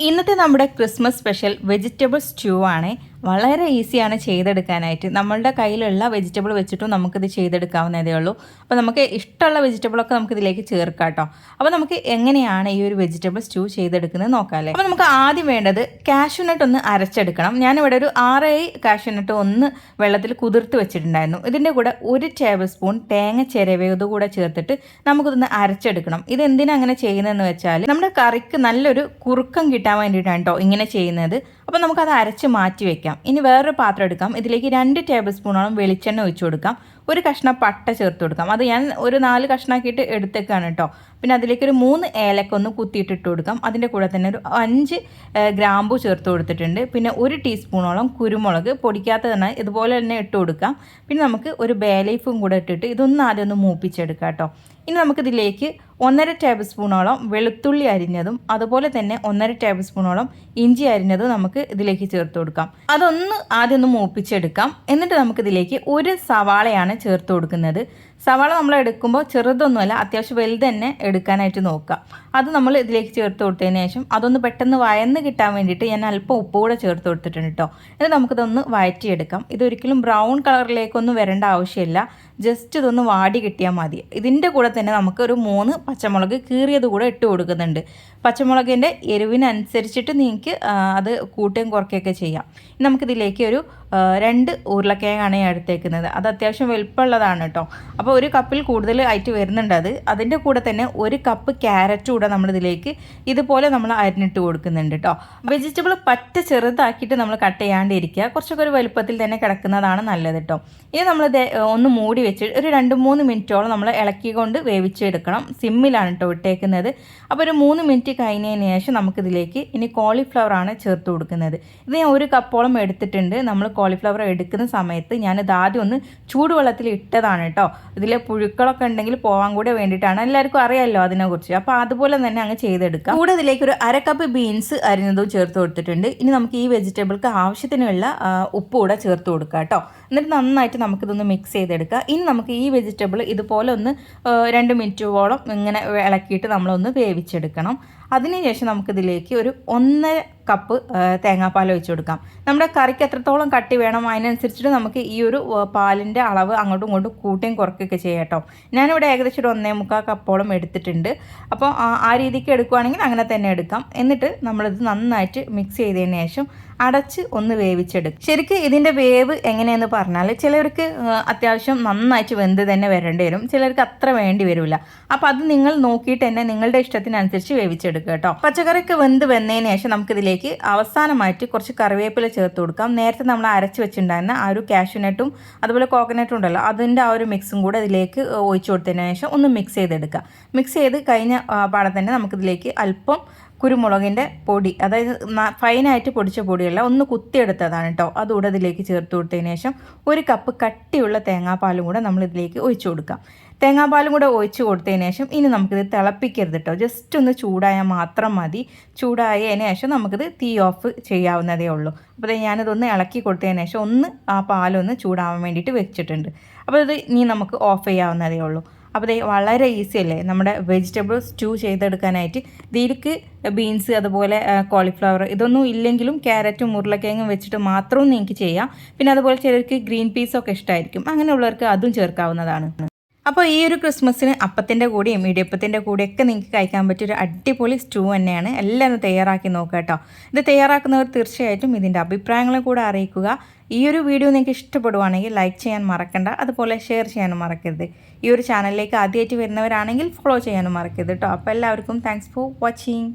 ഇന്നത്തെ നമ്മുടെ Christmas special vegetable stew ആണ് വളരെ ഈസിയാണ് ചെയ്തെടുക്കാനായിട്ട്. നമ്മളുടെ കയ്യിലുള്ള വെജിറ്റബിൾ വെച്ചിട്ടും നമുക്കിത് ചെയ്തെടുക്കാവുന്നതേ ഉള്ളൂ. അപ്പോൾ നമുക്ക് ഇഷ്ടമുള്ള വെജിറ്റബിളൊക്കെ നമുക്ക് ഇതിലേക്ക് ചേർക്കാം കേട്ടോ അപ്പോൾ നമുക്ക് എങ്ങനെയാണ് ഈ ഒരു വെജിറ്റബിൾ സ്റ്റൂ ചെയ്തെടുക്കുന്നത് നോക്കാമല്ലേ അപ്പോൾ നമുക്ക് ആദ്യം വേണ്ടത് കാഷ്യൂനട്ട് ഒന്ന് അരച്ചെടുക്കണം. ഞാനിവിടെ ഒരു ആറ് കാഷ്യൂനട്ട് ഒന്ന് വെള്ളത്തിൽ കുതിർത്ത് വെച്ചിട്ടുണ്ടായിരുന്നു. ഇതിന്റെ കൂടെ ഒരു ടേബിൾ സ്പൂൺ തേങ്ങ ചിരവിയത് കൂടെ ചേർത്തിട്ട് നമുക്കിതൊന്ന് അരച്ചെടുക്കണം. ഇത് എന്തിനാ അങ്ങനെ ചെയ്യുന്നതെന്ന് വെച്ചാൽ നമ്മുടെ കറിക്ക് നല്ലൊരു കുറുക്കം കിട്ടാൻ വേണ്ടിയിട്ടാണ് കേട്ടോ ഇങ്ങനെ ചെയ്യുന്നത്. അപ്പോൾ നമുക്കത് അരച്ച് മാറ്റി വെക്കാം. ഇനി വേറൊരു പാത്രം എടുക്കാം. ഇതിലേക്ക് രണ്ട് ടേബിൾ സ്പൂണോളം വെളിച്ചെണ്ണ ഒഴിച്ചു കൊടുക്കാം. ഒരു കഷ്ണം പട്ട ചേർത്ത് കൊടുക്കാം. അത് ഞാൻ ഒരു നാല് കഷ്ണമാക്കിയിട്ട് എടുത്തേക്കാണ് കേട്ടോ പിന്നെ അതിലേക്ക് ഒരു മൂന്ന് ഏലക്ക ഒന്ന് കുത്തിയിട്ടിട്ട് കൊടുക്കാം. അതിന്റെ കൂടെ തന്നെ ഒരു അഞ്ച് ഗ്രാമ്പു ചേർത്ത് കൊടുത്തിട്ടുണ്ട്. പിന്നെ ഒരു ടീസ്പൂണോളം കുരുമുളക് പൊടിക്കാത്തതാണ് ഇതുപോലെ തന്നെ ഇട്ട് കൊടുക്കാം. പിന്നെ നമുക്ക് ഒരു ബേലൈഫും കൂടെ ഇട്ടിട്ട് ഇതൊന്ന് ആദ്യം ഒന്ന് മൂപ്പിച്ചെടുക്കാം കേട്ടോ ഇനി നമുക്കിതിലേക്ക് ഒന്നര ടേബിൾ സ്പൂണോളം വെളുത്തുള്ളി അരിഞ്ഞതും അതുപോലെ തന്നെ ഒന്നര ടേബിൾ സ്പൂണോളം ഇഞ്ചി അരിഞ്ഞതും നമുക്ക് ഇതിലേക്ക് ചേർത്ത് കൊടുക്കാം. അതൊന്ന് ആദ്യം ഒന്ന് മൂപ്പിച്ചെടുക്കാം. എന്നിട്ട് നമുക്കിതിലേക്ക് ഒരു സവാളയാണ് ചേർത്ത് കൊടുക്കുന്നത്. സവാള നമ്മൾ എടുക്കുമ്പോൾ ചെറുതൊന്നുമല്ല അത്യാവശ്യം വലുത് തന്നെ എടുക്കാനായിട്ട് നോക്കുക. അത് നമ്മൾ ഇതിലേക്ക് ചേർത്ത് കൊടുത്തതിന് ശേഷം അതൊന്ന് പെട്ടെന്ന് വയന്ന് കിട്ടാൻ വേണ്ടിയിട്ട് ഞാൻ അല്പം ഉപ്പ് കൂടെ ചേർത്ത് കൊടുത്തിട്ടുണ്ട് കേട്ടോ എന്നിട്ട് നമുക്കിതൊന്ന് വയറ്റിയെടുക്കാം ഇതൊരിക്കലും ബ്രൗൺ കളറിലേക്കൊന്നും വരേണ്ട ആവശ്യമില്ല. ജസ്റ്റ് ഇതൊന്ന് വാടി കിട്ടിയാൽ മതി. ഇതിന്റെ കൂടെ തന്നെ നമുക്ക് ഒരു മൂന്ന് പച്ചമുളക് കീറിയത് കൂടെ ഇട്ട് കൊടുക്കുന്നുണ്ട്. പച്ചമുളകിന്റെ എരിവിനനുസരിച്ചിട്ട് നിങ്ങൾക്ക് അത് കൂട്ടുകയും കുറയ്ക്കുകയൊക്കെ ചെയ്യാം. നമുക്കിതിലേക്ക് ഒരു രണ്ട് ഉരുളക്കിഴങ്ങാണ് ഞാൻ എടുത്തേക്കുന്നത്. അത് അത്യാവശ്യം വലുപ്പമുള്ളതാണ് കേട്ടോ അപ്പോൾ ഒരു കപ്പിൽ കൂടുതൽ ആയിട്ട് വരുന്നുണ്ട് അത്. അതിന്റെ കൂടെ തന്നെ ഒരു കപ്പ് ക്യാരറ്റ് കൂടെ നമ്മളിതിലേക്ക് ഇതുപോലെ നമ്മൾ അരിഞ്ഞിട്ട് കൊടുക്കുന്നുണ്ട് കേട്ടോ വെജിറ്റബിൾ പറ്റ ചെറുതാക്കിയിട്ട് നമ്മൾ കട്ട് ചെയ്യാണ്ടിരിക്കുക. കുറച്ചൊക്കെ ഒരു വലുപ്പത്തിൽ തന്നെ കിടക്കുന്നതാണ് നല്ലത് കേട്ടോ ഇനി നമ്മൾ ഒന്ന് മൂടി വെച്ച് ഒരു രണ്ട് മൂന്ന് മിനിറ്റോളം നമ്മൾ ഇളക്കിക്കൊണ്ട് വേവിച്ചെടുക്കണം. സിമ്മിലാണ് കേട്ടോ ഇട്ടേക്കുന്നത്. അപ്പോൾ ഒരു മൂന്ന് മിനിറ്റ് കഴിഞ്ഞതിന് ശേഷം നമുക്കിതിലേക്ക് ഇനി കോളിഫ്ലവർ ആണ് ചേർത്ത് കൊടുക്കുന്നത്. ഇത് ഞാൻ ഒരു കപ്പോളം എടുത്തിട്ടുണ്ട്. നമ്മൾ കോളിഫ്ലവർ എടുക്കുന്ന സമയത്ത് ഞാനിത് ആദ്യം ഒന്ന് ചൂടുവെള്ളത്തിൽ ഇട്ടതാണ് കേട്ടോ ഇതിലെ പുഴുക്കളൊക്കെ ഉണ്ടെങ്കിൽ പോകാൻ കൂടെ വേണ്ടിയിട്ടാണ്. എല്ലാവർക്കും അറിയാമല്ലോ അതിനെക്കുറിച്ച്. അപ്പോൾ അതുപോലെ തന്നെ അങ്ങ് ചെയ്തെടുക്കാം. കൂടെ ഇതിലേക്ക് ഒരു അര കപ്പ് ബീൻസ് അരിഞ്ഞതും ചേർത്ത് കൊടുത്തിട്ടുണ്ട്. ഇനി നമുക്ക് ഈ വെജിറ്റബിൾക്ക് ആവശ്യത്തിനുള്ള ഉപ്പ് കൂടെ ചേർത്ത് കൊടുക്കാം കേട്ടോ. എന്നിട്ട് നന്നായിട്ട് നമുക്കിതൊന്ന് മിക്സ് ചെയ്തെടുക്കാം. ഇനി നമുക്ക് ഈ വെജിറ്റബിൾ ഇതുപോലെ ഒന്ന് രണ്ട് മിനിറ്റോളം ഇങ്ങനെ ഇളക്കിയിട്ട് നമ്മളൊന്ന് വേവിച്ചെടുക്കണം. അതിനുശേഷം നമുക്കിതിലേക്ക് ഒരു ഒന്നര കപ്പ് തേങ്ങാപ്പാൽ ഒഴിച്ച് കൊടുക്കാം. നമ്മുടെ കറിക്ക് എത്രത്തോളം കട്ടി വേണം അതിനനുസരിച്ചിട്ട് നമുക്ക് ഈ ഒരു പാലിന്റെ അളവ് അങ്ങോട്ടും ഇങ്ങോട്ടും കൂട്ടുകയും കുറയ്ക്കുകയൊക്കെ ചെയ്യാം കേട്ടോ. ഞാനിവിടെ ഏകദേശം ഒരു ഒന്നേ മുക്കാൽ കപ്പോളം എടുത്തിട്ടുണ്ട്. അപ്പോൾ ആ രീതിക്ക് എടുക്കുകയാണെങ്കിൽ അങ്ങനെ തന്നെ എടുക്കാം. എന്നിട്ട് നമ്മളിത് നന്നായിട്ട് മിക്സ് ചെയ്തതിന് ശേഷം അടച്ച് ഒന്ന് വേവിച്ചെടുക്കും. ശരിക്കും ഇതിന്റെ വേവ് എങ്ങനെയെന്ന് പറഞ്ഞാൽ ചിലർക്ക് അത്യാവശ്യം നന്നായിട്ട് വെന്ത് തന്നെ വരേണ്ടി വരും. ചിലർക്ക് അത്ര വേണ്ടി വരില്ല അപ്പോൾ അത് നിങ്ങൾ നോക്കിയിട്ട് തന്നെ നിങ്ങളുടെ ഇഷ്ടത്തിനനുസരിച്ച് വേവിച്ചെടുക്കുക കേട്ടോ. പച്ചക്കറിക്ക് വെന്ത് വെന്നതിന് ശേഷം നമുക്കിതിലേക്ക് അവസാനമായിട്ട് കുറച്ച് കറിവേപ്പില ചേർത്ത് കൊടുക്കാം. നേരത്തെ നമ്മൾ അരച്ച് വെച്ചിട്ടുണ്ടായിരുന്ന ആ ഒരു കാഷ്യൂനട്ടും അതുപോലെ കോക്കനട്ടും ഉണ്ടല്ലോ അതിന്റെ ആ ഒരു മിക്സും കൂടെ ഇതിലേക്ക് ഒഴിച്ചു കൊടുത്തതിന് ശേഷം ഒന്ന് മിക്സ് ചെയ്തെടുക്കുക. മിക്സ് ചെയ്ത് കഴിഞ്ഞ പാടെ തന്നെ നമുക്കിതിലേക്ക് അല്പം കുരുമുളകിന്റെ പൊടി അതായത് ഫൈനായിട്ട് പൊടിച്ച പൊടിയല്ല ഒന്ന് കുത്തിയെടുത്തതാണ് കേട്ടോ അതുകൂടെ ഇതിലേക്ക് ചേർത്ത് കൊടുത്തതിന് ശേഷം ഒരു കപ്പ് കട്ടിയുള്ള തേങ്ങാപ്പാലും കൂടെ നമ്മൾ ഇതിലേക്ക് ഒഴിച്ചു കൊടുക്കാം. തേങ്ങാപ്പാലും കൂടെ ഒഴിച്ച് കൊടുത്തതിന് ശേഷം ഇനി നമുക്കിത് തിളപ്പിക്കരുത് കേട്ടോ ജസ്റ്റ് ഒന്ന് ചൂടായാൽ മാത്രം മതി. ചൂടായതിന് ശേഷം നമുക്കിത് തീ ഓഫ് ചെയ്യാവുന്നതേ ഉള്ളൂ. അപ്പോൾ ഞാനിതൊന്ന് ഇളക്കി കൊടുത്തതിന് ശേഷം ഒന്ന് ആ പാലൊന്ന് ചൂടാവാൻ വേണ്ടിയിട്ട് വെച്ചിട്ടുണ്ട്. അപ്പോൾ ഇത് ഇനി നമുക്ക് ഓഫ് ചെയ്യാവുന്നതേ ഉള്ളൂ. അപ്പോൾ ഇത് വളരെ ഈസി അല്ലേ? നമ്മുടെ വെജിറ്റബിൾസ് സ്റ്റൂ ചെയ്തെടുക്കാനായിട്ട്. ഇതിലേക്ക് ബീൻസ് അതുപോലെ കോളിഫ്ലവർ ഇതൊന്നും ഇല്ലെങ്കിലും ക്യാരറ്റും ഉരുളക്കിഴങ്ങും വെച്ചിട്ട് മാത്രവും നിങ്ങൾക്ക് ചെയ്യാം. പിന്നെ അതുപോലെ ചിലർക്ക് ഗ്രീൻ പീസൊക്കെ ഇഷ്ടമായിരിക്കും അങ്ങനെയുള്ളവർക്ക് അതും ചേർക്കാവുന്നതാണ്. അപ്പോൾ ഈ ഒരു ക്രിസ്മസിന് അപ്പത്തിന്റെ കൂടെയും ഇടിയപ്പത്തിന്റെ കൂടെയൊക്കെ നിങ്ങൾക്ക് കഴിക്കാൻ പറ്റിയ ഒരു അടിപൊളി സ്റ്റൂ തന്നെയാണ്. എല്ലാവരും തയ്യാറാക്കി നോക്കുക കേട്ടോ. ഇത് തയ്യാറാക്കുന്നവർ തീർച്ചയായിട്ടും ഇതിന്റെ അഭിപ്രായങ്ങളും കൂടെ അറിയിക്കുക. ഈ ഒരു വീഡിയോ നിങ്ങൾക്ക് ഇഷ്ടപ്പെടുവാണെങ്കിൽ ലൈക്ക് ചെയ്യാൻ മറക്കണ്ട. അതുപോലെ ഷെയർ ചെയ്യാനും മറക്കരുത്. ഈ ഒരു ചാനലിലേക്ക് ആദ്യമായിട്ട് വരുന്നവരാണെങ്കിൽ ഫോളോ ചെയ്യാനും മറക്കരുത് കേട്ടോ. അപ്പോൾ എല്ലാവർക്കും താങ്ക്സ് ഫോർ വാച്ചിങ്